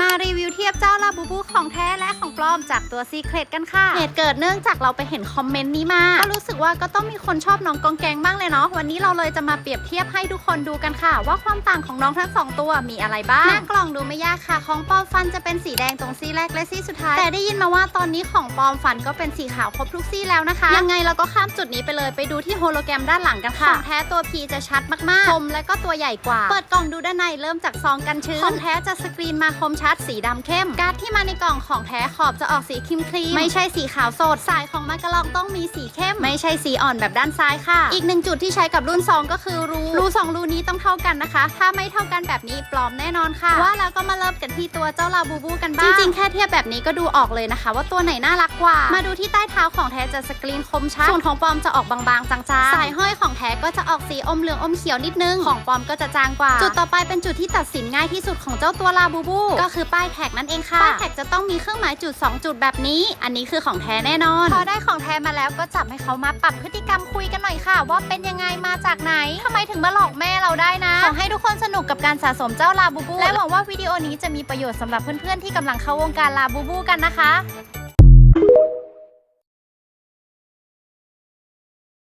มารีวิวเทียบเจ้าลาบูบูของแท้และของปลอมจากตัวซีเครตกันค่ะ เหตุเกิดเนื่องจากเราไปเห็นคอมเมนต์นี้มา ก็รู้สึกว่าก็ต้องมีคนชอบน้องกองแกงบ้างเลยเนาะ วันนี้เราเลยจะมาเปรียบเทียบให้ทุกคนดูกันค่ะ ว่าความต่างของน้องทั้งสองตัวมีอะไรบ้าง หน้ากล่องดูไม่ยากค่ะ ของปลอมฟันจะเป็นสีแดงตรงซี่แรกและซี่สุดท้าย แต่ได้ยินมาว่าตอนนี้ของปลอมฟันก็เป็นสีขาวครบทุกซี่แล้วนะคะ ยังไงเราก็ข้ามจุดนี้ไปเลย ไปดูที่โฮโลแกรมด้านหลังกันค่ะ ของแท้ตัว P จะชัดมากๆ คมและก็ตัวใหญ่กว่า เปิดกล่องดูด้านในเริ่มจากซองกันชื้น ของแท้จะสกรีนมาคมชัดสีดำเข้ม การ์ดที่มาในกล่องของแท้ขอบจะออกสีครีมครีมไม่ใช่สีขาวสดสายของมากระลองต้องมีสีเข้ม ไม่ใช่สีอ่อนแบบด้านซ้ายค่ะ อีกหนึ่งจุดที่ใช้กับรุ่น 2 ก็คือรูรูสองรูนี้ต้องเท่ากันนะคะ ถ้าไม่เท่ากันแบบนี้ปลอมแน่นอนค่ะ ว่าแล้วก็มาเริ่มกันที่ตัวเจ้าลาบูบูกันบ้าง จริงๆ แค่เทียบแบบนี้ก็ดูออกเลยนะคะ ว่าตัวไหนน่ารักกว่า มาดูที่ใต้เท้าของแท้จะสกรีนคมชัดส่วนของปลอมจะออกบางๆจางๆสายห้อยของแท้ก็จะออกสีอมเหลืองอมเขียวนิดนึงของปลอมก็จะจางกว่า จุดต่อไปเป็นจุดที่ตัดสินง่ายที่สุดของเจ้าตัวลาบูบูก็คือป้ายแท็กนั่นเองค่ะ ป้ายแท็กจะต้องมีเครื่องหมายจุด 2 จุดแบบนี้ อันนี้คือของแท้แน่นอน พอได้ของแท้มาแล้วก็จับให้เขามาปรับพฤติกรรมคุยกันหน่อยค่ะ ว่าเป็นยังไงมาจากไหนทำไมถึงมาหลอกแม่เราได้นะขอให้ทุกคนสนุกกับการสะสมเจ้าลาบูบูและหวังว่าวิดีโอนี้จะมีประโยชน์สำหรับเพื่อนๆที่กำลังเข้าวงการลาบูบูกันนะคะ